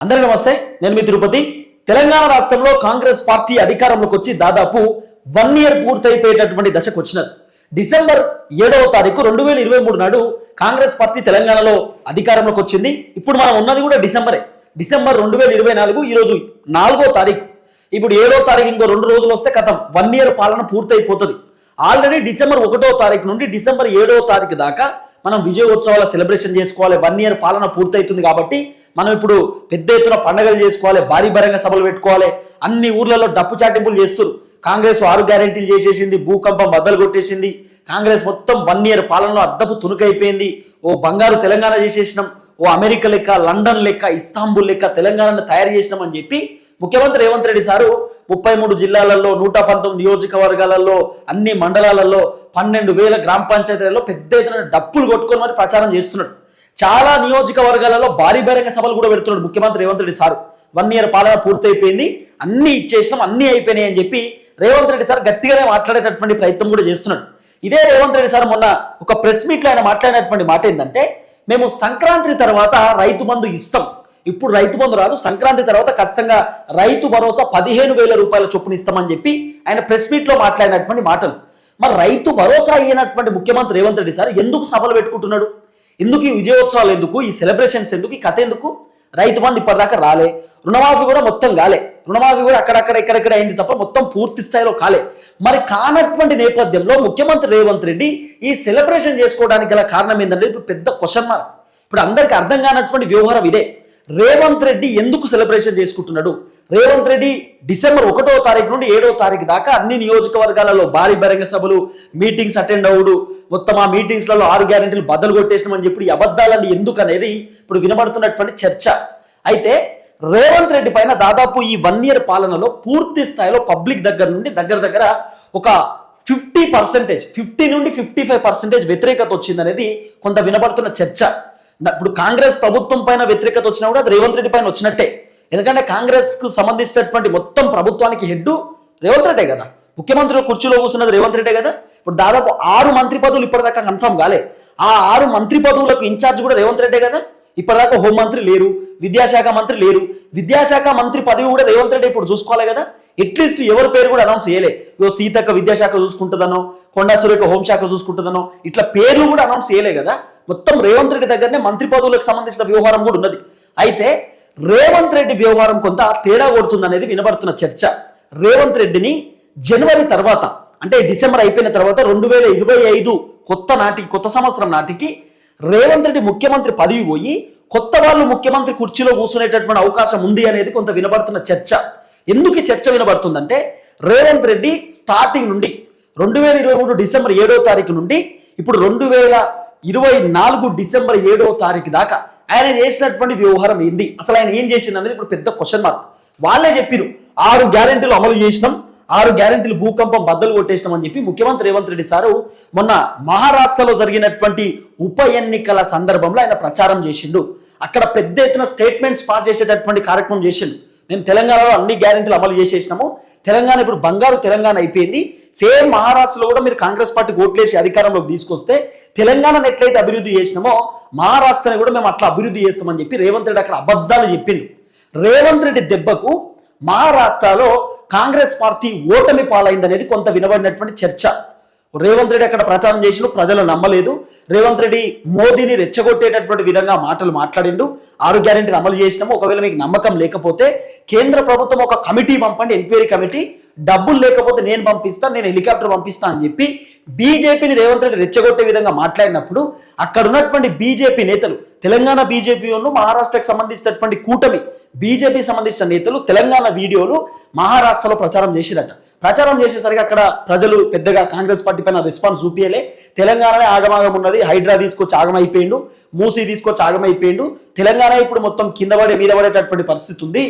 అందరికీ నమస్తే నేను మీ తిరుపతి. తెలంగాణ రాష్ట్రంలో కాంగ్రెస్ పార్టీ అధికారంలోకి వచ్చి దాదాపు వన్ ఇయర్ పూర్తయిపోయేటటువంటి దశకు వచ్చినారు డిసెంబర్ ఏడవ తారీఖు రెండు వేల ఇరవై మూడు నాడు కాంగ్రెస్ పార్టీ తెలంగాణలో అధికారంలోకి వచ్చింది. ఇప్పుడు మనం ఉన్నది కూడా డిసెంబరే. డిసెంబర్ రెండు వేల ఇరవై నాలుగు ఈరోజు నాలుగో తారీఖు. ఇప్పుడు ఏడో తారీఖు ఇంకో రెండు రోజులు వస్తే కథం. వన్ ఇయర్ పాలన పూర్తయిపోతుంది. ఆల్రెడీ డిసెంబర్ ఒకటో తారీఖు నుండి డిసెంబర్ ఏడవ తారీఖు దాకా మనం విజయోత్సవాల సెలబ్రేషన్ చేసుకోవాలి. వన్ ఇయర్ పాలన పూర్తవుతుంది కాబట్టి మనం ఇప్పుడు పెద్ద ఎత్తున పండగలు చేసుకోవాలి. భారీ భారంగా సభలు పెట్టుకోవాలి. అన్ని ఊర్లలో డప్పు చాటింపులు చేస్తారు కాంగ్రెస్ ఆరు గ్యారెంటీలు చేసేసింది. భూకంపం బద్దలు కొట్టేసింది. కాంగ్రెస్ మొత్తం వన్ ఇయర్ పాలనలో అద్దపు తునుకైపోయింది ఓ బంగారు తెలంగాణ చేసేసినాం. ఓ అమెరికా లెక్క లండన్ లెక్క ఇస్తాంబుల్ లెక్క తెలంగాణను తయారు చేసినాం అని చెప్పి ముఖ్యమంత్రి రేవంత్ రెడ్డి సారు ముప్పై మూడు జిల్లాలలో నూట పంతొమ్మిది నియోజకవర్గాలలో అన్ని మండలాలలో పన్నెండు వేల గ్రామ పంచాయతీలలో పెద్ద ఎత్తున డప్పులు కొట్టుకొని మరి ప్రచారం చేస్తున్నాడు. చాలా నియోజకవర్గాలలో భారీ బహిరంగ సభలు కూడా పెడుతున్నాడు ముఖ్యమంత్రి Revanth Reddy sir. One year పాలన పూర్తయిపోయింది. అన్ని ఇచ్చేసినాం అన్ని అయిపోయినాయి అని చెప్పి రేవంత్ రెడ్డి సార్ గట్టిగానే మాట్లాడేటటువంటి ప్రయత్నం కూడా చేస్తున్నాడు. ఇదే రేవంత్ రెడ్డి సార్ మొన్న ఒక ప్రెస్ మీట్లో ఆయన మాట్లాడినటువంటి మాట ఏంటంటే మేము సంక్రాంతి తర్వాత రైతు బంధు ఇస్తాం. ఇప్పుడు రైతు బంధు రాదు. సంక్రాంతి తర్వాత ఖచ్చితంగా రైతు భరోసా పదిహేను వేల రూపాయల చొప్పున ఇస్తామని చెప్పి ఆయన ప్రెస్ మీట్లో మాట్లాడినటువంటి మాటలు. మరి రైతు భరోసా అయినటువంటి ముఖ్యమంత్రి రేవంత్ రెడ్డి సార్ ఎందుకు సభలు పెట్టుకుంటున్నాడు? ఎందుకు ఈ విజయోత్సవాలు ఎందుకు? ఈ సెలబ్రేషన్స్ ఎందుకు? ఈ కథ ఎందుకు? రైతు బంధు ఇప్పటిదాకా రాలే. రుణమాఫీ కూడా మొత్తం కాలే. రుణమాఫీ కూడా అక్కడక్కడ ఇక్కడెక్కడ అయింది తప్ప మొత్తం పూర్తి స్థాయిలో కాలే. మరి కానటువంటి నేపథ్యంలో ముఖ్యమంత్రి రేవంత్ రెడ్డి ఈ సెలబ్రేషన్ చేసుకోవడానికి గల కారణం ఏంటంటే ఇప్పుడు పెద్ద క్వశ్చన్ మార్క్ ఇప్పుడు అందరికీ అర్థం కానటువంటి వ్యవహారం ఇదే. రేవంత్ రెడ్డి ఎందుకు సెలబ్రేషన్ చేసుకుంటున్నాడు? రేవంత్ రెడ్డి డిసెంబర్ ఒకటో తారీఖు నుండి ఏడో తారీఖు దాకా అన్ని నియోజకవర్గాలలో భారీ బహిరంగ సభలు మీటింగ్స్ అటెండ్ అవుడు మొత్తం ఆ మీటింగ్స్లలో ఆరు గ్యారెంటీలు బద్దలు కొట్టేసినామని చెప్పి ఈ అబద్ధాలని ఎందుకు అనేది ఇప్పుడు వినబడుతున్నటువంటి చర్చ. అయితే రేవంత్ రెడ్డి పైన దాదాపు ఈ వన్ ఇయర్ పాలనలో పూర్తి స్థాయిలో పబ్లిక్ దగ్గర నుండి దగ్గర దగ్గర ఒక ఫిఫ్టీ పర్సెంటేజ్ ఫిఫ్టీ నుండి ఫిఫ్టీ ఫైవ్ పర్సెంటేజ్ వ్యతిరేకత వచ్చిందనేది కొంత వినబడుతున్న చర్చ. ఇప్పుడు కాంగ్రెస్ ప్రభుత్వం పైన వ్యతిరేకత వచ్చినా కూడా అది రేవంత్ రెడ్డి పైన వచ్చినట్టే. ఎందుకంటే కాంగ్రెస్కు సంబంధించినటువంటి మొత్తం ప్రభుత్వానికి హెడ్ రేవంత్ రెడ్డే కదా. ముఖ్యమంత్రి కుర్చీలో కూర్చున్నది రేవంత్ రెడ్డే కదా. ఇప్పుడు దాదాపు ఆరు మంత్రి పదవులు ఇప్పటిదాకా కన్ఫర్మ్ కాలే. ఆ ఆరు మంత్రి పదవులకు ఇన్ఛార్జ్ కూడా రేవంత్ రెడ్డే కదా. ఇప్పటిదాకా హోంమంత్రి లేరు విద్యాశాఖ మంత్రి లేరు. విద్యాశాఖ మంత్రి పదవి కూడా రేవంత్ రెడ్డి ఇప్పుడు చూసుకోవాలి కదా. అట్లీస్ట్ ఎవరి పేరు కూడా అనౌన్స్ చేయలే. ఇదో సీతక్క విద్యాశాఖ చూసుకుంటుందనో కొండా సురేఖ హోంశాఖ చూసుకుంటుందనో ఇట్లా పేర్లు కూడా అనౌన్స్ చేయలే కదా. మొత్తం రేవంత్ రెడ్డి దగ్గరనే మంత్రి పదవులకు సంబంధించిన వ్యవహారం కూడా ఉన్నది. అయితే రేవంత్ రెడ్డి వ్యవహారం కొంత తేడా కొడుతుంది అనేది వినబడుతున్న చర్చ. రేవంత్ రెడ్డిని జనవరి తర్వాత అంటే డిసెంబర్ అయిపోయిన తర్వాత రెండు వేల ఇరవై ఐదు కొత్త నాటి కొత్త సంవత్సరం నాటికి రేవంత్ రెడ్డి ముఖ్యమంత్రి పదవి పోయి కొత్త వాళ్ళు ముఖ్యమంత్రి కుర్చీలో కూర్చునేటటువంటి అవకాశం ఉంది అనేది కొంత వినబడుతున్న చర్చ. ఎందుకు ఈ చర్చ వినబడుతుందంటే రేవంత్ రెడ్డి స్టార్టింగ్ నుండి రెండు వేల ఇరవై మూడు డిసెంబర్ ఏడో తారీఖు నుండి ఇప్పుడు రెండు వేల ఇరవై నాలుగు డిసెంబర్ ఏడవ తారీఖు దాకా ఆయన చేసినటువంటి వ్యవహారం ఏంది? అసలు ఆయన ఏం చేసింది అనేది ఇప్పుడు పెద్ద క్వశ్చన్ మార్క్ వాళ్ళే చెప్పిరు ఆరు గ్యారెంటీలు అమలు చేసినాం. ఆరు గ్యారెంటీలు భూకంపం బద్దలు కొట్టేసినాం అని చెప్పి ముఖ్యమంత్రి రేవంత్ రెడ్డి సారు మొన్న మహారాష్ట్రలో జరిగినటువంటి ఉప ఎన్నికల సందర్భంలో ఆయన ప్రచారం చేసిండు. అక్కడ పెద్ద ఎత్తున స్టేట్మెంట్స్ పాస్ చేసేటటువంటి కార్యక్రమం చేసిండు. మేము తెలంగాణలో అన్ని గ్యారెంటీలు అమలు చేసేసినాము. తెలంగాణ ఇప్పుడు బంగారు తెలంగాణ అయిపోయింది. సేమ్ మహారాష్ట్రలో కూడా మీరు కాంగ్రెస్ పార్టీ ఓట్లేసి అధికారంలోకి తీసుకొస్తే తెలంగాణను ఎట్లయితే అభివృద్ధి చేసినామో మహారాష్ట్రని కూడా మేము అట్లా అభివృద్ధి చేస్తామని చెప్పి రేవంత్ రెడ్డి అక్కడ అబద్ధాలు చెప్పిండు. రేవంత్ రెడ్డి దెబ్బకు మహారాష్ట్రలో కాంగ్రెస్ పార్టీ ఓటమి పాలైందనేది కొంత వినబడినటువంటి చర్చ. రేవంత్ రెడ్డి అక్కడ ప్రచారం చేసిన ప్రజలు నమ్మలేదు. రేవంత్ రెడ్డి మోదీని రెచ్చగొట్టేటటువంటి విధంగా మాటలు మాట్లాడిండు. ఆరు గ్యారెంటీని అమలు చేసినాము. ఒకవేళ మీకు నమ్మకం లేకపోతే కేంద్ర ప్రభుత్వం ఒక కమిటీ పంపండి ఎంక్వైరీ కమిటీ. డబ్బులు లేకపోతే నేను పంపిస్తాను నేను హెలికాప్టర్ పంపిస్తాను అని చెప్పి బీజేపీని రేవంత్ రెడ్డి రెచ్చగొట్టే విధంగా మాట్లాడినప్పుడు అక్కడ ఉన్నటువంటి బీజేపీ నేతలు తెలంగాణ బీజేపీ వాళ్ళు మహారాష్ట్రకు సంబంధించినటువంటి కూటమి బీజేపీ సంబంధించిన నేతలు తెలంగాణ వీడియోలు మహారాష్ట్రలో ప్రచారం చేసిరట. ప్రచారం చేసేసరికి అక్కడ ప్రజలు పెద్దగా కాంగ్రెస్ పార్టీ పైన రెస్పాన్స్ చూపించలే తెలంగాణనే ఆగమాగం ఉన్నది. హైడ్రా తీసుకొచ్చి ఆగమైపోయిండు. మూసీ తీసుకొచ్చి ఆగమైపోయిండు. తెలంగాణ ఇప్పుడు మొత్తం కింద పడే మీద పడేటటువంటి పరిస్థితి ఉంది.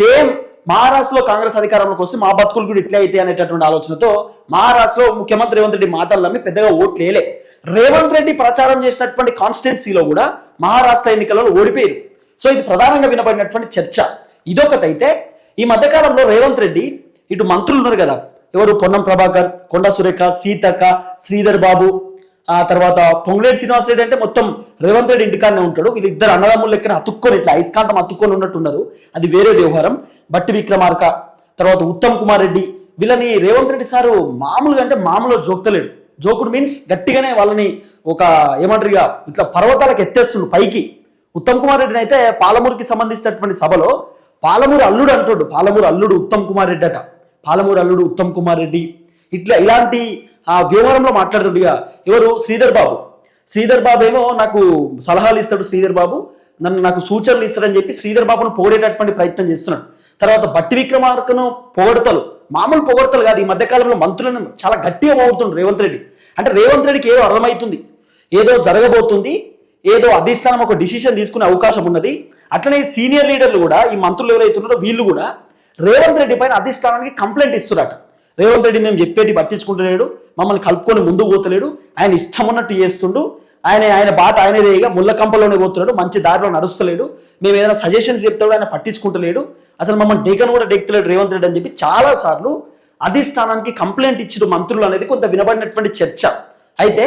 సేమ్ మహారాష్ట్రలో కాంగ్రెస్ అధికారంలోకి వస్తే మా బతుకులు కూడా ఇట్లే అయితే అనేటటువంటి ఆలోచనతో మహారాష్ట్రలో ముఖ్యమంత్రి రేవంత్ రెడ్డి మాటలు నమ్మి పెద్దగా ఓట్లేలే రేవంత్ రెడ్డి ప్రచారం చేసినటువంటి కాన్స్టిట్యున్సీలో కూడా మహారాష్ట్ర ఎన్నికలలో ఓడిపోయారు. సో ఇది ప్రధానంగా వినబడినటువంటి చర్చ. ఇదొకటైతే ఈ మధ్యకాలంలో రేవంత్ రెడ్డి ఇటు మంత్రులు ఉన్నారు కదా. ఎవరు? పొన్నం ప్రభాకర్ కొండ సురేఖ సీతక్క శ్రీధర్ బాబు. ఆ తర్వాత పొంగులేటి శ్రీనివాస్ రెడ్డి అంటే మొత్తం రేవంత్ రెడ్డి ఇంటికాడనే ఉంటాడు. వీళ్ళిద్దరు అన్నదమ్ములు లెక్కన అతుక్కొని ఇట్లా ఐస్కాంతం అతుక్కొని ఉన్నట్టున్నారు. అది వేరే వ్యవహారం. బట్టి విక్రమార్క తర్వాత ఉత్తమ్ కుమార్ రెడ్డి. వీళ్ళని రేవంత్ రెడ్డి సారు మామూలుగా అంటే మామూలుగా జోక్తలేడు. జోకుడు మీన్స్ గట్టిగానే వాళ్ళని ఒక ఏమంటారు ఇక ఇట్లా పర్వతాలకు ఎత్తేస్తుండు పైకి. ఉత్తమ్ కుమార్ రెడ్డిని అయితే పాలమూరుకి సంబంధించినటువంటి సభలో పాలమూరు అల్లుడు అంటాడు. పాలమూరు అల్లుడు ఉత్తమ్ కుమార్ రెడ్డి అట. పాలమూరు అల్లుడు ఉత్తమ్ కుమార్ రెడ్డి. ఇట్లా ఇలాంటి ఆ వ్యవహారంలో మాట్లాడుతుండగా ఎవరు? శ్రీధర్ బాబు. శ్రీధర్ బాబు ఏమో నాకు సలహాలు ఇస్తాడు శ్రీధర్ బాబు. నన్ను నాకు సూచనలు ఇస్తాడని చెప్పి శ్రీధర్ బాబును పొగడేటటువంటి ప్రయత్నం చేస్తున్నాడు. తర్వాత బట్టి విక్రమార్కను పొగడతలు మామూలు పొగడతలు కాదు ఈ మధ్యకాలంలో మంత్రులను చాలా గట్టిగా పొగుడుతుండ్రు రేవంత్ రెడ్డి. అంటే రేవంత్ రెడ్డికి ఏదో అర్థమవుతుంది ఏదో జరగబోతుంది ఏదో అధిష్టానం ఒక డిసిషన్ తీసుకునే అవకాశం ఉన్నది. అట్లనే ఈ సీనియర్ లీడర్లు కూడా ఈ మంత్రులు ఎవరైతున్నారో వీళ్ళు కూడా రేవంత్ రెడ్డి పైన అధిష్టానానికి కంప్లైంట్ ఇస్తున్నారట. రేవంత్ రెడ్డి మేము చెప్పేది పట్టించుకుంటలేడు మమ్మల్ని కలుపుకొని ముందుకు పోతలేడు ఆయన ఇష్టం ఉన్నట్టు చేస్తుండు ఆయన ఆయన బాట ఆయనదేగా ముళ్ళ కంపలోనే పోతున్నాడు మంచి దారిలో నడుస్తలేడు మేము ఏదైనా సజెషన్స్ చెప్తాడు ఆయన పట్టించుకుంటలేడు అసలు మమ్మల్ని డేకన్ కూడా డెక్తలేడు రేవంత్ రెడ్డి అని చెప్పి చాలా సార్లు అధిష్టానానికి కంప్లైంట్ ఇచ్చిన మంత్రులు అనేది కొంత వినబడినటువంటి చర్చ. అయితే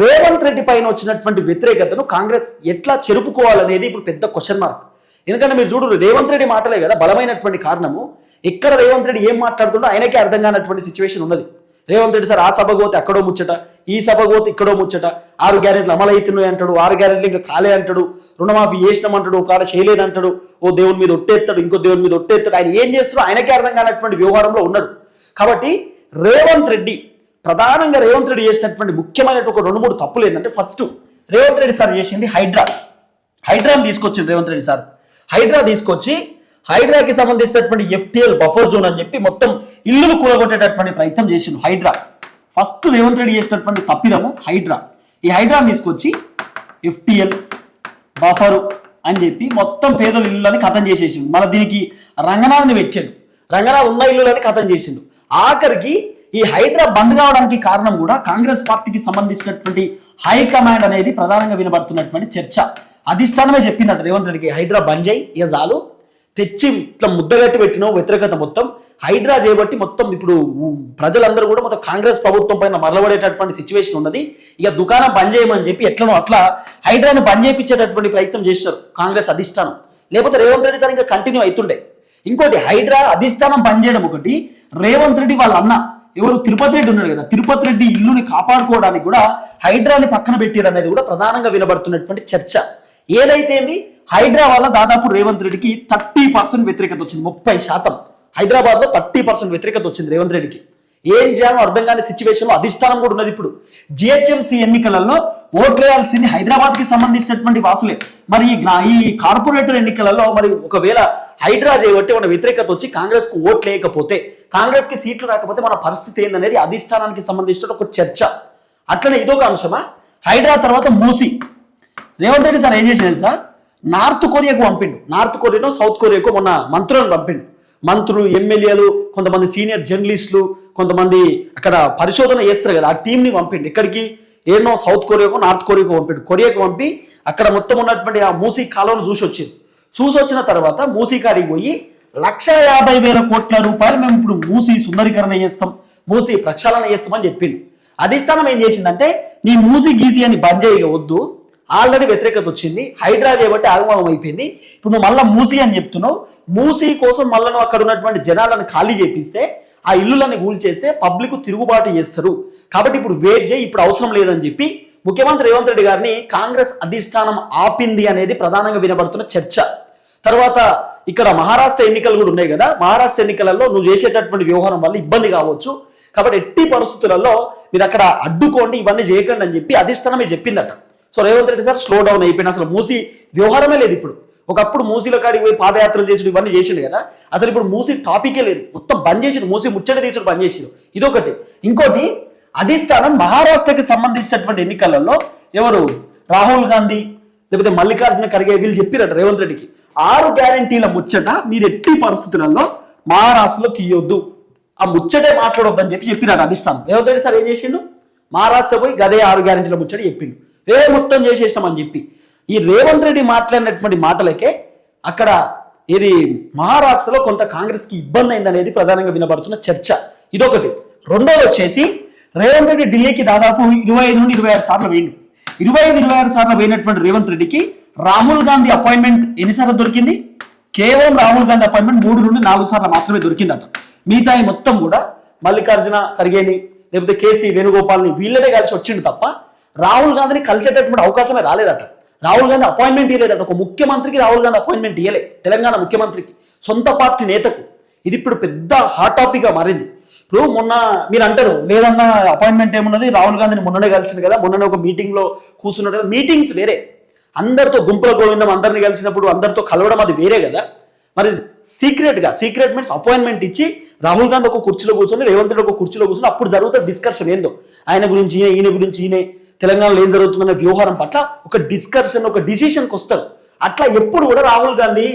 రేవంత్ రెడ్డి పైన వచ్చినటువంటి వ్యతిరేకతను కాంగ్రెస్ ఎట్లా చెరుపుకోవాలనేది ఇప్పుడు పెద్ద క్వశ్చన్ మార్క్ ఎందుకంటే మీరు చూడు రేవంత్ రెడ్డి మాటలే కదా బలమైనటువంటి కారణము. ఇక్కడ రేవంత్ రెడ్డి ఏం మాట్లాడుతుండో ఆయనకే అర్థం కానటువంటి సిచ్యువేషన్ ఉన్నది. రేవంత్ రెడ్డి సార్ ఆ సభ పోతే అక్కడో ముచ్చట ఈ సభ పోతే ఇక్కడో ముచ్చట ఆరు గ్యారెంట్లు అమలు అవుతున్నాయి అంటాడు ఆరు గ్యారెంట్లు ఇంకా కాలే అంటాడు రుణమాఫీ చేసినామంటాడు ఒక కాడ చేయలేదంటాడు ఓ దేవుని మీద ఒట్టేస్తాడు ఇంకో దేవుని మీద ఒట్టేస్తాడు ఆయన ఏం చేస్తాడో ఆయనకే అర్థం కానటువంటి వ్యవహారంలో ఉన్నాడు కాబట్టి రేవంత్ రెడ్డి ప్రధానంగా రేవంత్ రెడ్డి చేసినటువంటి ముఖ్యమైన ఒక రెండు మూడు తప్పులు ఏంటంటే ఫస్ట్ రేవంత్ రెడ్డి సార్ చేసింది హైడ్రా. హైడ్రాని తీసుకొచ్చింది రేవంత్ రెడ్డి సార్. హైడ్రా తీసుకొచ్చి హైడ్రాకి సంబంధించినటువంటి ఎఫ్టిఎల్ బఫర్ జోన్ అని చెప్పి మొత్తం ఇల్లులు కూలగొట్టేటటువంటి ప్రయత్నం చేసిండు హైడ్రా. ఫస్ట్ రేవంత్ రెడ్డి చేసినటువంటి తప్పిదము హైడ్రా. ఈ హైడ్రాని తీసుకొచ్చి ఎఫ్టిఎల్ బఫరు అని చెప్పి మొత్తం పేదల ఇల్లులని కథం చేసేసిండు. మన దీనికి రంగనాథ్ని పెట్టాడు. రంగనాథ్ ఉన్న ఇల్లులని కథం చేసిండు. ఆఖరికి ఈ హైడ్రా బంద్ కావడానికి కారణం కూడా కాంగ్రెస్ పార్టీకి సంబంధించినటువంటి హైకమాండ్ అనేది ప్రధానంగా వినబడుతున్నటువంటి చర్చ. అధిష్టానమే చెప్పిందంట రేవంత్ రెడ్డికి హైడ్రా బంద్ చేయి ఇక చాలు తెచ్చి ఇట్లా ముద్దగట్టి పెట్టిన వ్యతిరేకత మొత్తం. హైడ్రా చేయబట్టి మొత్తం ఇప్పుడు ప్రజలందరూ కూడా మొత్తం కాంగ్రెస్ ప్రభుత్వం పైన మరలబడేటటువంటి సిచ్యువేషన్ ఉన్నది. ఇక దుకాణం బంద్ చేయమని చెప్పి ఎట్లనో అట్లా హైడ్రాను బంద్ చేయించేటటువంటి ప్రయత్నం చేశారు కాంగ్రెస్ అధిష్టానం. లేకపోతే రేవంత్ రెడ్డి సార్ ఇంకా కంటిన్యూ అవుతుండే. ఇంకోటి హైడ్రా అధిష్టానం పనిచేయడం ఒకటి రేవంత్ రెడ్డి వాళ్ళ అన్న ఎవరు తిరుపతి రెడ్డి ఉన్నాడు కదా తిరుపతి రెడ్డి ఇల్లుని కాపాడుకోవడానికి కూడా హైడ్రాని పక్కన పెట్టారు అనేది కూడా ప్రధానంగా వినబడుతున్నటువంటి చర్చ. ఏదైతే ఏంది హైడ్రా దాదాపు రేవంత్ రెడ్డికి థర్టీ పర్సెంట్ వ్యతిరేకత వచ్చింది ముప్పై శాతం. హైదరాబాద్లో థర్టీ పర్సెంట్ వ్యతిరేకత వచ్చింది రేవంత్ రెడ్డికి. ఏం చేయాలో అర్థం కాని సిచ్యువేషన్లో అధిష్టానం కూడా ఉన్నది ఇప్పుడు. జిహెచ్ఎంసీ ఎన్నికలలో ఓట్లేయాల్సింది హైదరాబాద్కి సంబంధించినటువంటి వాసులే. మరి ఈ కార్పొరేటర్ ఎన్నికలలో మరి ఒకవేళ హైడ్రా చేయబట్టి మన వ్యతిరేకత వచ్చి కాంగ్రెస్కు ఓట్లు లేకపోతే కాంగ్రెస్కి సీట్లు రాకపోతే మన పరిస్థితి ఏందనేది అధిష్టానానికి సంబంధించిన ఒక చర్చ. అట్లనే ఇదొక అంశమా? హైడ్రా తర్వాత మూసి. రేవంత్ రెడ్డి సార్ ఏం చేసింది సార్ నార్త్ కొరియాకు పంపిండు. నార్త్ కొరియాను సౌత్ కొరియాకు మొన్న మంత్రులను పంపిండు. మంత్రులు ఎమ్మెల్యేలు కొంతమంది సీనియర్ జర్నలిస్టులు కొంతమంది అక్కడ పరిశోధన చేస్తారు కదా ఆ టీంని పంపిండు. ఇక్కడికి ఏమో సౌత్ కొరియాకు నార్త్ కొరియాకు పంపిండు. కొరియాకు పంపి అక్కడ మొత్తం ఉన్నటువంటి ఆ మూసీ కాలువను చూసి వచ్చింది చూసి వచ్చిన తర్వాత మూసీ కాడికి పోయి లక్ష యాభై వేల కోట్ల రూపాయలు మేము ఇప్పుడు మూసి సుందరీకరణ చేస్తాం మూసి ప్రక్షాళన చేస్తామని చెప్పింది అధిష్టానం ఏం చేసిందంటే నీ మూసి గీసి అని బంద్ చేయవద్దు ఆల్రెడీ వ్యతిరేకత వచ్చింది. హైడ్రా చేయబట్టి ఆగమనం అయిపోయింది. ఇప్పుడు నువ్వు మళ్ళీ మూసి అని చెప్తున్నావు. మూసి కోసం మళ్ళీ నువ్వు అక్కడ ఉన్నటువంటి జనాలను ఖాళీ చేపిస్తే ఆ ఇల్లులన్నీ కూల్చేస్తే పబ్లిక్ తిరుగుబాటు చేస్తారు. కాబట్టి ఇప్పుడు వెయిట్ చేయి ఇప్పుడు అవసరం లేదని చెప్పి ముఖ్యమంత్రి రేవంత్ రెడ్డి గారిని కాంగ్రెస్ అధిష్టానం ఆపింది అనేది ప్రధానంగా వినబడుతున్న చర్చ. తర్వాత ఇక్కడ మహారాష్ట్ర ఎన్నికలు కూడా ఉన్నాయి కదా. మహారాష్ట్ర ఎన్నికలలో నువ్వు చేసేటటువంటి వ్యవహారం వల్ల ఇబ్బంది కావచ్చు. కాబట్టి ఎట్టి పరిస్థితులలో మీరు అక్కడ అడ్డుకోండి ఇవన్నీ చేయకండి అని చెప్పి అధిష్టానమే చెప్పిందట. So Revanth Reddy sir slow down అయిపోయింది. అసలు మూసి వ్యవహారమే లేదు ఇప్పుడు. ఒకప్పుడు మూసీల కాడికి పోయి పాదయాత్రలు చేసి ఇవన్నీ చేసిండు కదా. అసలు ఇప్పుడు మూసి టాపికే లేదు. మొత్తం బంద్ చేసిండు. మూసి ముచ్చట తీసుడు బంద్ చేసిండు. ఇదొకటి. ఇంకోటి అధిష్టానం మహారాష్ట్రకి సంబంధించినటువంటి ఎన్నికలలో ఎవరు? రాహుల్ గాంధీ లేకపోతే మల్లికార్జున ఖర్గే వీళ్ళు చెప్పిరట రేవంత్ రెడ్డికి. ఆరు గ్యారంటీల ముచ్చట మీరు ఎట్టి పరిస్థితులలో మహారాష్ట్రలో తీయొద్దు ఆ ముచ్చటే మాట్లాడొద్దని చెప్పి చెప్పినాడు అధిష్టానం. రేవంత్ రెడ్డి సార్ ఏం చేసిండు? మహారాష్ట్ర పోయి గదే ఆరు గ్యారంటీల ముచ్చట చెప్పిండు. ఏ మొత్తం చేసేసినామని చెప్పి. ఈ రేవంత్ రెడ్డి మాట్లాడినటువంటి మాటలకే అక్కడ ఇది మహారాష్ట్రలో కొంత కాంగ్రెస్కి ఇబ్బంది అయిందనేది ప్రధానంగా వినబడుతున్న చర్చ. ఇదొకటి. రెండోది వచ్చేసి రేవంత్ రెడ్డి ఢిల్లీకి దాదాపు ఇరవై ఐదు నుండి ఇరవై ఆరు సార్లు వేయండు. ఇరవై ఐదు ఇరవై ఆరు సార్లు పోయినటువంటి రేవంత్ రెడ్డికి రాహుల్ గాంధీ అపాయింట్మెంట్ ఎన్నిసార్లు దొరికింది? కేవలం రాహుల్ గాంధీ అపాయింట్మెంట్ మూడు నుండి నాలుగు సార్లు మాత్రమే దొరికిందట. మిగతా మొత్తం కూడా మల్లికార్జున ఖర్గేని లేకపోతే కేసీ వేణుగోపాల్ని వీళ్ళనే కలిసి వచ్చిండు తప్ప రాహుల్ గాంధీని కలిసేటటువంటి అవకాశమే రాలేదట. రాహుల్ గాంధీ అపాయింట్మెంట్ ఇవ్వలేదట ఒక ముఖ్యమంత్రికి రాహుల్ గాంధీ అపాయింట్మెంట్ ఇవ్వలే తెలంగాణ ముఖ్యమంత్రికి. సొంత పార్టీ నేతకు. ఇది ఇప్పుడు పెద్ద హాట్ టాపిక్గా మారింది. ఇప్పుడు మొన్న మీరు అంటారు లేదన్నా అపాయింట్మెంట్ ఏమున్నది? రాహుల్ గాంధీని మొన్ననే కలిసింది కదా. మొన్ననే ఒక మీటింగ్లో కూర్చున్నాడు కదా. మీటింగ్స్ వేరే. అందరితో గుంపుల గోవిందం అందరిని కలిసినప్పుడు అందరితో కలవడం అది వేరే కదా. మరి సీక్రెట్గా సీక్రెట్ మీన్స్ అపాయింట్మెంట్ ఇచ్చి రాహుల్ గాంధీ ఒక కుర్చీలో కూర్చొని రేవంత్ రెడ్డి ఒక కుర్చీలో కూర్చొని అప్పుడు జరుగుతుంది డిస్కషన్ ఏందో? ఆయన గురించి ఈయన ఈయన గురించి ఈయన. తెలంగాణలో ఏం జరుగుతుందనే వ్యవహారం పట్ల ఒక డిస్కషన్ ఒక డిసిషన్కి వస్తారు. అట్లా ఎప్పుడు కూడా రాహుల్ గాంధీ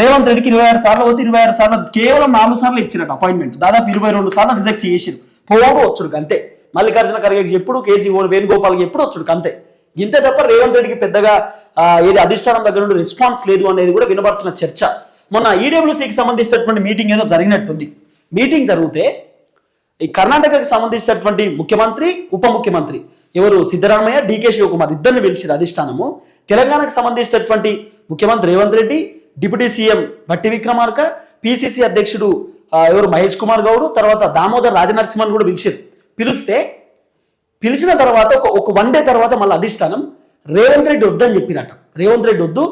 రేవంత్ రెడ్డికి ఇరవై ఆరు సార్లు పోతే ఇరవై ఆరు సార్లు కేవలం నాలుగు సార్లు ఇచ్చినట్టు అపాయింట్మెంట్ దాదాపు ఇరవై రెండు సార్లు రిజెక్ట్ చేసిరు పోవడం వచ్చుడు అంతే మల్లికార్జున ఖర్గేకి ఎప్పుడు కేసీ ఓ వేణుగోపాల్కి ఎప్పుడు వచ్చుడు అంతే ఇంతే తప్ప రేవంత్ రెడ్డికి పెద్దగా ఏది అధిష్టానం దగ్గర నుండి రెస్పాన్స్ లేదు అనేది కూడా వినబడుతున్న చర్చ. మొన్న ఈడబ్ల్యూసీకి సంబంధించినటువంటి మీటింగ్ ఏదో జరిగినట్టుంది. మీటింగ్ జరిగితే ఈ కర్ణాటకకి సంబంధించినటువంటి ముఖ్యమంత్రి ఉప ముఖ్యమంత్రి ఎవరు సిద్ధరామయ్య డికే శివకుమార్ ఇద్దరిని పిలిచింది అధిష్టానము. తెలంగాణకు సంబంధించినటువంటి ముఖ్యమంత్రి Revanth Reddy deputy CM Bhatti Vikramarka PCC అధ్యక్షుడు ఎవరు మహేష్ కుమార్ గౌడ్ తర్వాత దామోదర్ రాజనరసింహన్ కూడా పిలిచారు పిలిస్తే పిలిచిన తర్వాత ఒక ఒక వన్ డే తర్వాత మళ్ళీ అధిష్టానం రేవంత్ రెడ్డి వద్దని చెప్పినట రేవంత్ రెడ్డి వద్దు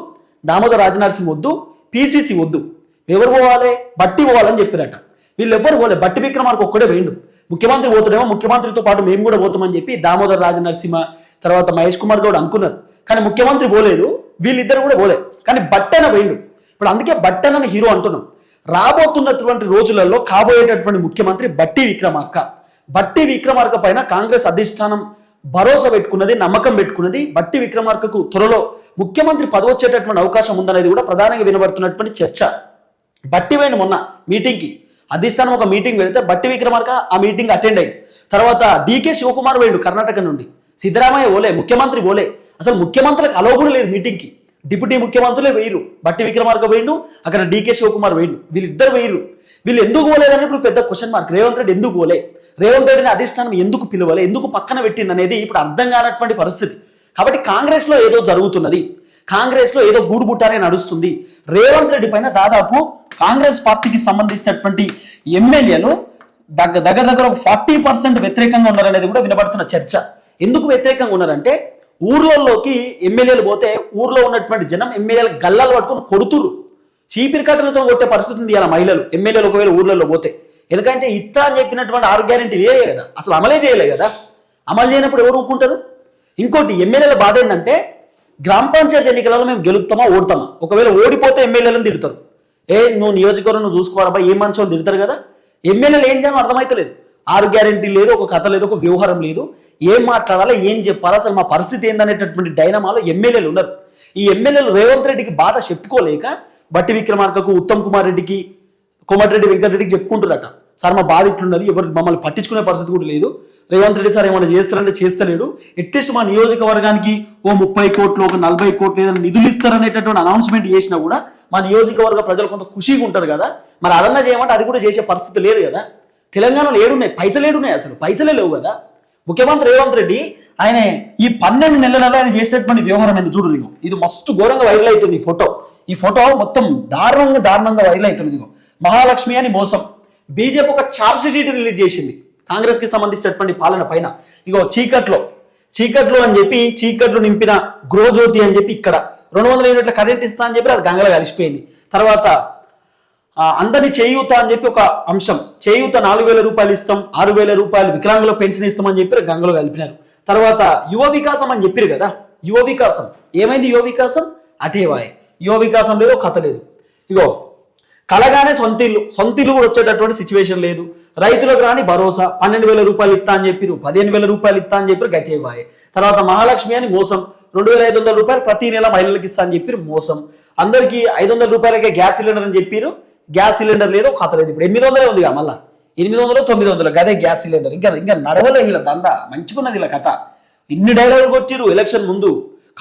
దామోదర్ రాజనరసింహ వద్దు పిసిసి వద్దు. ఎవరు పోవాలి? బట్టి పోవాలని చెప్పిరట. వీళ్ళు ఎవ్వరు పోలే? బట్టి విక్రమార్క ఒక్కడే వేయండు ముఖ్యమంత్రి పోతున్నామో ముఖ్యమంత్రితో పాటు మేము కూడా పోతామని చెప్పి దామోదర్ రాజనరసింహ తర్వాత మహేష్ కుమార్ గౌడ్ అనుకున్నారు. కానీ ముఖ్యమంత్రి పోలేదు వీళ్ళిద్దరు కూడా పోలేదు కానీ బట్టన పోయిండు. ఇప్పుడు అందుకే బట్టనని హీరో అంటున్నాం. రాబోతున్నటువంటి రోజులలో కాబోయేటటువంటి ముఖ్యమంత్రి బట్టి విక్రమార్క. బట్టి విక్రమార్క పైన కాంగ్రెస్ అధిష్టానం భరోసా పెట్టుకున్నది నమ్మకం పెట్టుకున్నది బట్టి విక్రమార్కకు త్వరలో ముఖ్యమంత్రి పదవచ్చేటటువంటి అవకాశం ఉందనేది కూడా ప్రధానంగా వినబడుతున్నటువంటి చర్చ. బట్టి వేణు మొన్న మీటింగ్కి. అధిష్టానం ఒక మీటింగ్ పెడితే బట్టి విక్రమార్క ఆ మీటింగ్ అటెండ్ అయ్యి. తర్వాత డీకే శివకుమార్ వేయండు కర్ణాటక నుండి. సిద్ధరామయ్య ఓలే ముఖ్యమంత్రి ఓలే అసలు ముఖ్యమంత్రికి అలవ కూడా లేదు మీటింగ్కి. డిప్యూటీ ముఖ్యమంత్రులే వేయరు బట్టి విక్రమార్క వేయండు అక్కడ డీకే శివకుమార్ వేయండు వీళ్ళిద్దరు వేయరు వీళ్ళు ఎందుకు పోలేదని ఇప్పుడు పెద్ద క్వశ్చన్ మార్క్ రేవంత్ రెడ్డి ఎందుకు పోలే? రేవంత్ రెడ్డిని అధిష్టానం ఎందుకు పిలవలే? ఎందుకు పక్కన పెట్టింది అనేది ఇప్పుడు అర్థం కానటువంటి పరిస్థితి. కాబట్టి కాంగ్రెస్లో ఏదో జరుగుతున్నది. కాంగ్రెస్లో ఏదో గూడుబుట్టానే నడుస్తుంది. రేవంత్ రెడ్డి పైన దాదాపు కాంగ్రెస్ పార్టీకి సంబంధించినటువంటి ఎమ్మెల్యేలు దగ్గర దగ్గర దగ్గర ఫార్టీ పర్సెంట్ వ్యతిరేకంగా ఉన్నారనేది కూడా వినబడుతున్న చర్చ. ఎందుకు వ్యతిరేకంగా ఉన్నారంటే ఊర్లలోకి ఎమ్మెల్యేలు పోతే ఊర్లో ఉన్నటువంటి జనం ఎమ్మెల్యేలు గల్లాలు పట్టుకొని కొడుతురు చీపిరికట్టలతో కొట్టే పరిస్థితి ఉంది ఇలా మహిళలు. ఎమ్మెల్యేలు ఒకవేళ ఊర్లలో పోతే. ఎందుకంటే ఇత్త అని చెప్పినటువంటి ఆరు గ్యారెంటీ లేదే కదా. అసలు అమలే చేయలే కదా. అమలు చేయనప్పుడు ఎవరు ఊరుకుంటారు? ఇంకోటి ఎమ్మెల్యేల బాధ ఏంటంటే గ్రామ పంచాయతీ ఎన్నికలలో మేము గెలుపుతామా ఓడతామా? ఒకవేళ ఓడిపోతే ఎమ్మెల్యేలను తిడతారు. ఏ నువ్వు నియోజకవర్గం నువ్వు చూసుకోవాలబ్బా ఏ మనుషులు తిడతారు కదా? ఎమ్మెల్యేలు ఏం చేయాలో అర్థమైతలేదు. ఆరు గ్యారంటీ లేదు ఒక కథ లేదు ఒక వ్యవహారం లేదు. ఏం మాట్లాడాలో ఏం చెప్పాలో అసలు మా పరిస్థితి ఏందనేటటువంటి డైనమాలో ఎమ్మెల్యేలు ఉన్నారు ఈ ఎమ్మెల్యేలు రేవంత్ రెడ్డికి బాధ చెప్పుకోలేక బట్టి విక్రమార్కకు ఉత్తమ్ కుమార్ రెడ్డికి కోమటిరెడ్డి వెంకటరెడ్డికి చెప్పుకుంటారట సార్ మా బాధ ఇట్లున్నది ఎవరు మమ్మల్ని పట్టించుకునే పరిస్థితి కూడా లేదు. రేవంత్ రెడ్డి సార్ ఏమైనా చేస్తారంటే చేస్తలేడు. అట్లీస్ట్ మా నియోజకవర్గానికి ఓ ముప్పై కోట్లు ఒక నలభై కోట్లు ఏదైనా నిధులు ఇస్తారనేటటువంటి అనౌన్స్మెంట్ చేసినా కూడా మా నియోజకవర్గ ప్రజలు కొంత ఖుషిగా ఉంటారు కదా. మరి అదన్నా చేయమంటే అది కూడా చేసే పరిస్థితి లేదు కదా. తెలంగాణలో ఏడున్నాయి పైసలు ఏడున్నాయి అసలు పైసలే లేవు కదా. ముఖ్యమంత్రి రేవంత్ రెడ్డి ఆయన ఈ పన్నెండు నెలలలో ఆయన చేసినటువంటి వ్యవహారం అనేది చూడు ఇదిగో. ఇది మస్తు ఘోరంగా వైరల్ అవుతుంది ఈ ఫోటో. ఈ ఫోటో మొత్తం దారుణంగా దారుణంగా వైరల్ అవుతుంది ఇదిగో. మహాలక్ష్మి అని మోసం. బీజేపీ ఒక ఛార్జ్ షీట్ రిలీజ్ చేసింది. కాంగ్రెస్కి సంబంధించినటువంటి పాలన పైన. ఇగో చీకట్లో చీకట్లో అని చెప్పి చీకట్లు నింపిన గ్రోజ్యోతి అని చెప్పి ఇక్కడ రెండు వందల యూనిట్ల కరెంట్ ఇస్తా అని చెప్పి అది గంగలో కలిసిపోయింది. తర్వాత ఆ, అందరినీ చేయూత అని చెప్పి ఒక అంశం. చేయూత నాలుగు వేల రూపాయలు ఇస్తాం ఆరు వేల రూపాయలు వికలాంగుల పెన్షన్ ఇస్తామని చెప్పి గంగలో కలిపినారు. తర్వాత యువ వికాసం అని చెప్పారు కదా యువ వికాసం. ఏమైంది యువ వికాసం? అటేవాయ్ యువ వికాసం లేదు కథ లేదు. ఇగో కలగానే సొంత ఇల్లు సొంత ఇల్లు కూడా వచ్చేటటువంటి సిచ్యువేషన్ లేదు. రైతులకు రాని భరోసా పన్నెండు వేల రూపాయలు ఇస్తా అని చెప్పిరు పదిహేను వేల రూపాయలు ఇస్తా అని చెప్పి గట్టేవాయ్. తర్వాత మహాలక్ష్మి అని మోసం రెండు వేల ఐదు వందల రూపాయలు ప్రతి నెల మహిళలకు ఇస్తా అని చెప్పిరు మోసం. అందరికీ ఐదు వందల రూపాయలకే గ్యాస్ సిలిండర్ అని చెప్పిరు. గ్యాస్ సిలిండర్ లేదు కథ లేదు ఇప్పుడు ఎనిమిది వందలే ఉంది మళ్ళా. ఎనిమిది వందలు తొమ్మిది వందలు గదే గ్యాస్ సిలిండర్. ఇంకా ఇంకా నడవలే వీళ్ళ దందా. మంచిగున్నది వీళ్ళ కథ. ఇన్ని డైలాగులు కొట్టిరు ఎలక్షన్ ముందు.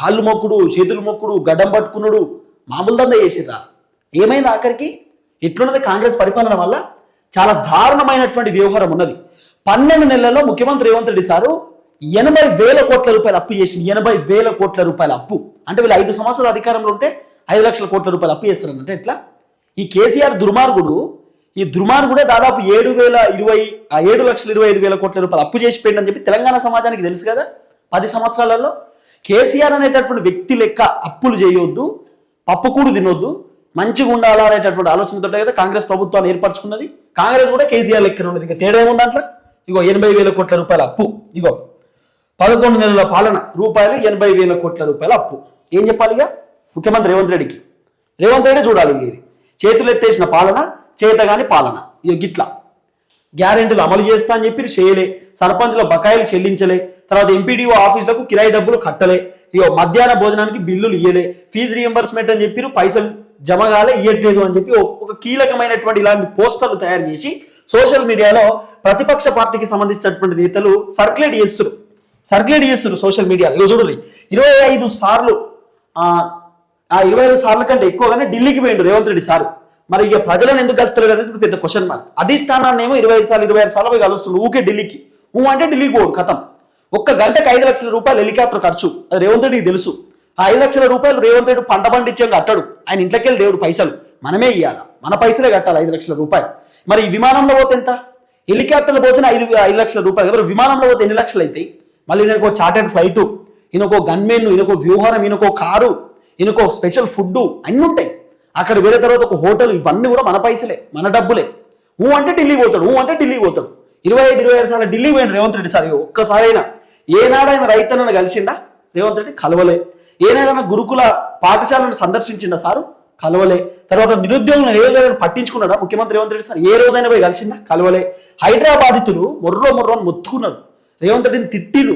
కాళ్ళు మొక్కుడు చేతులు మొక్కుడు గడ్డం పట్టుకున్నాడు మామూలు దంద చేసిర్రా? ఏమైంది ఆఖరికి? ఇట్లున్నది కాంగ్రెస్ పరిపాలన వల్ల చాలా దారుణమైనటువంటి వ్యవహారం ఉన్నది. పన్నెండు నెలల్లో ముఖ్యమంత్రి రేవంత్ రెడ్డి సారు ఎనభై వేల కోట్ల రూపాయలు అప్పు చేసి ఎనభై వేల కోట్ల రూపాయల అప్పు. అంటే వీళ్ళు ఐదు సంవత్సరాల అధికారంలో ఉంటే ఐదు లక్షల కోట్ల రూపాయలు అప్పు చేస్తారన్నట్టు ఎట్లా? ఈ కేసీఆర్ దుర్మార్గుడు ఈ దుర్మార్గుడే దాదాపు ఏడు వేల ఇరవై ఏడు లక్షల ఇరవై ఐదు వేల కోట్ల రూపాయలు అప్పు చేసి పోయిందని చెప్పి తెలంగాణ సమాజానికి తెలుసు కదా? పది సంవత్సరాలలో కేసీఆర్ అనేటటువంటి వ్యక్తి లెక్క అప్పులు చేయొద్దు పప్పుకూడు తినొద్దు మంచిగా ఉండాలా అనేటటువంటి ఆలోచనతో కదా కాంగ్రెస్ ప్రభుత్వాన్ని ఏర్పరచుకున్నది. కాంగ్రెస్ కూడా కేసీఆర్ లెక్కన ఉన్నది. ఇంకా తేడా ఏముంది దాంట్లో? ఇగో ఎనభై వేల కోట్ల రూపాయల అప్పు. ఇగో పదకొండు నెలల పాలన రూపాయలు ఎనభై వేల కోట్ల రూపాయల అప్పు. ఏం చెప్పాలిగా? ముఖ్యమంత్రి రేవంత్ రెడ్డికి. రేవంత్ రెడ్డి చూడాలి ఇది. చేతులు ఎత్తేసిన పాలన చేతగాని పాలన. ఇక గిట్లా. గ్యారెంటీలు అమలు చేస్తా అని చెప్పి చేయలే. సర్పంచ్ల బకాయిలు చెల్లించలే. తర్వాత ఎంపీడీఓ ఆఫీసులకు కిరాయి డబ్బులు కట్టలే. ఇగో మధ్యాహ్న భోజనానికి బిల్లులు ఇయ్యలే. ఫీజు రియంబర్స్మెంట్ అని చెప్పి పైసలు జమ కాలే ఇయ్యట్లేదు అని చెప్పి ఒక కీలకమైనటువంటి ఇలాంటి పోస్టర్లు తయారు చేసి సోషల్ మీడియాలో ప్రతిపక్ష పార్టీకి సంబంధించినటువంటి నేతలు సర్క్యులేట్ చేస్తారు సర్క్యులేట్ చేస్తారు సోషల్ మీడియాలో. ఇగో చూడండి ఇరవై ఐదు సార్లు ఆ ఆ ఇరవై ఐదు సార్ల కంటే ఎక్కువగానే ఢిల్లీకి పోయిండు రేవంత్ రెడ్డి సార్. మరి ఇక ప్రజలను ఎందుకు కలుపుతలేడు అనేది పెద్ద క్వశ్చన్ మార్క్ అధిష్టానాన్ని ఏమో ఇరవై ఐదు సార్లు ఇరవై ఆరు సార్లు పోయి కలుస్తుంది ఊకే ఢిల్లీకి. ఊ అంటే ఢిల్లీకి పోడు కథం. ఒక్క గంటకు ఐదు లక్షల రూపాయలు హెలికాప్టర్ ఖర్చు. రేవంత్ రెడ్డికి తెలుసు. ఆ ఐదు లక్షల రూపాయలు రేవంత్ రెడ్డి పంట పండించే కట్టాడు. ఆయన ఇంట్లోకి వెళ్ళి దేవుడు పైసలు. మనమే ఇవ్వాలి మన పైసలే కట్టాలి ఐదు లక్షల రూపాయలు. మరి విమానంలో పోతే ఎంత? హెలికాప్టర్లో పోతే ఐదు ఐదు లక్షల రూపాయలు. మరి విమానంలో పోతే ఎన్ని లక్షలు అవుతాయి మళ్ళీ ఈయనకో చార్టెడ్ ఫ్లైట్ ఈయనకో గన్మెన్ ఈయనకో వ్యూహారం ఈయనకో కారు ఈయనకో స్పెషల్ ఫుడ్ అన్నీ ఉంటాయి. అక్కడ వేరే తర్వాత ఒక హోటల్ ఇవన్నీ కూడా మన పైసలే మన డబ్బులే. ఊ అంటే ఢిల్లీ పోతాడు ఊ అంటే ఢిల్లీ పోతాడు. ఇరవై ఐదు ఇరవై ఐదు సార్లు ఢిల్లీ పోయిన రేవంత్ రెడ్డి సార్. ఒక్కసారైనా ఏనాడైనా రైతన్నను కలిసిండా? రేవంత్ రెడ్డి కలవలే. ఏదైనా గురుకుల పాఠశాలను సందర్శించిందా సారు? కలవలే. తర్వాత నిరుద్యోగులను ఏ రోజైనా పట్టించుకున్నాడా? ముఖ్యమంత్రి రేవంత్ రెడ్డి సార్ ఏ రోజైనా పోయి కలిసిందా? కలవలే. హైదరాబాదితులు మొర్రో మొర్రో అని మొత్తుకున్నారు. రేవంత్ రెడ్డిని తిట్టిరు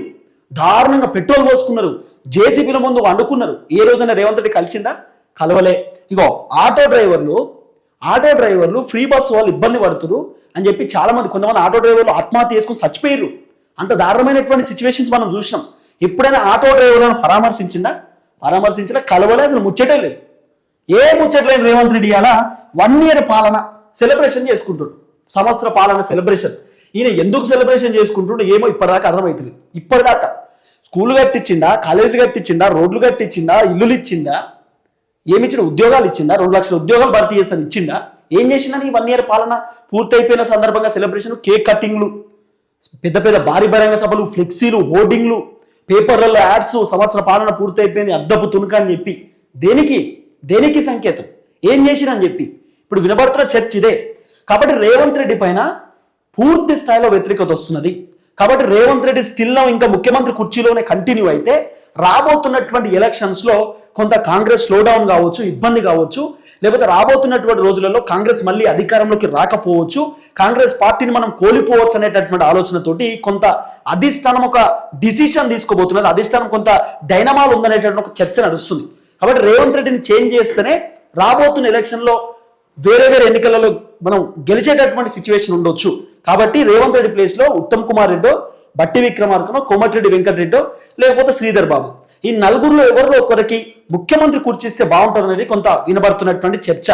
దారుణంగా పెట్రోల్ పోసుకున్నారు. జేసీబీల ముందు వండుకున్నారు. ఏ రోజైనా రేవంత్ రెడ్డి కలిసిందా? కలవలే. ఇగో auto drivers auto drivers free bus వాళ్ళు ఇబ్బంది పడుతురు అని చెప్పి చాలా మంది కొంతమంది ఆటో డ్రైవర్లు ఆత్మహత్య చేసుకుని చచ్చిపోయారు అంత దారుణమైనటువంటి సిచ్యువేషన్స్ మనం చూసినాం. ఎప్పుడైనా ఆటో డ్రైవర్లను పరామర్శించిందా? పరామర్శించినా కలవలే అసలు ముచ్చటే లేదు. ఏ ముచ్చట్లేని రేవంత్ రెడ్డి అలా వన్ ఇయర్ పాలన సెలబ్రేషన్ చేసుకుంటాడు. సంవత్సర పాలన సెలబ్రేషన్ ఈయన ఎందుకు సెలబ్రేషన్ చేసుకుంటుండో ఏమో ఇప్పటిదాకా అర్థమవుతుంది ఇప్పటిదాకా స్కూల్ కట్టించిందా కాలేజీలు కట్టించిందా రోడ్లు కట్టించిందా ఇల్లులు ఇచ్చిందా ఏమి ఇచ్చిన ఉద్యోగాలు ఇచ్చిందా రెండు లక్షల ఉద్యోగాలు భర్తీ చేస్తాను ఇచ్చిందా? ఏం చేసిందని ఈ వన్ ఇయర్ పాలన పూర్తయిపోయిన సందర్భంగా సెలబ్రేషన్ కేక్ కట్టింగ్లు పెద్ద పెద్ద భారీ బహిరంగ సభలు ఫ్లెక్సీలు హోర్డింగ్లు పేపర్లలో యాడ్స్ సంవత్సర పాలన పూర్తయిపోయింది అద్దపు తునుక అని చెప్పి. దేనికి? దేనికి సంకేతం? ఏం చేసిరని చెప్పి. ఇప్పుడు వినబడుతున్న చర్చ ఇదే. కాబట్టి రేవంత్ రెడ్డి పైన పూర్తి స్థాయిలో వ్యతిరేకత వస్తున్నది. కాబట్టి రేవంత్ రెడ్డి స్టిల్ ఇంకా ముఖ్యమంత్రి కుర్చీలోనే కంటిన్యూ అయితే రాబోతున్నటువంటి ఎలక్షన్స్లో కొంత కాంగ్రెస్ స్లో డౌన్ కావచ్చు ఇబ్బంది కావచ్చు లేకపోతే రాబోతున్నటువంటి రోజులలో కాంగ్రెస్ మళ్ళీ అధికారంలోకి రాకపోవచ్చు కాంగ్రెస్ పార్టీని మనం కోల్పోవచ్చు అనేటటువంటి ఆలోచనతోటి కొంత అధిష్టానం ఒక డిసిషన్ తీసుకోబోతున్నది అధిష్టానం కొంత డైనమాల్ ఉందనేటటువంటి ఒక చర్చ నడుస్తుంది. కాబట్టి రేవంత్ రెడ్డిని చేంజ్ చేస్తేనే రాబోతున్న ఎలక్షన్లో వేరే వేరే ఎన్నికలలో మనం గెలిచేటటువంటి సిచ్యువేషన్ ఉండొచ్చు. కాబట్టి రేవంత్ రెడ్డి ప్లేస్లో ఉత్తమ్ కుమార్ రెడ్డో బట్టి విక్రమార్కనో కోమటిరెడ్డి వెంకటరెడ్డో లేకపోతే శ్రీధర్ బాబు. ఈ నలుగురిలో ఎవరిలో ఒకరికి ముఖ్యమంత్రి కూర్చిస్తే బాగుంటుంది అనేది కొంత వినబడుతున్నటువంటి చర్చ.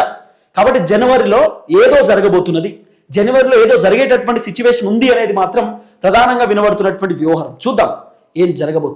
కాబట్టి జనవరిలో ఏదో జరగబోతున్నది. జనవరిలో ఏదో జరిగేటటువంటి సిచ్యువేషన్ ఉంది అనేది మాత్రం ప్రధానంగా వినబడుతున్నటువంటి వ్యవహారం చూద్దాం ఏం జరగబోతుంది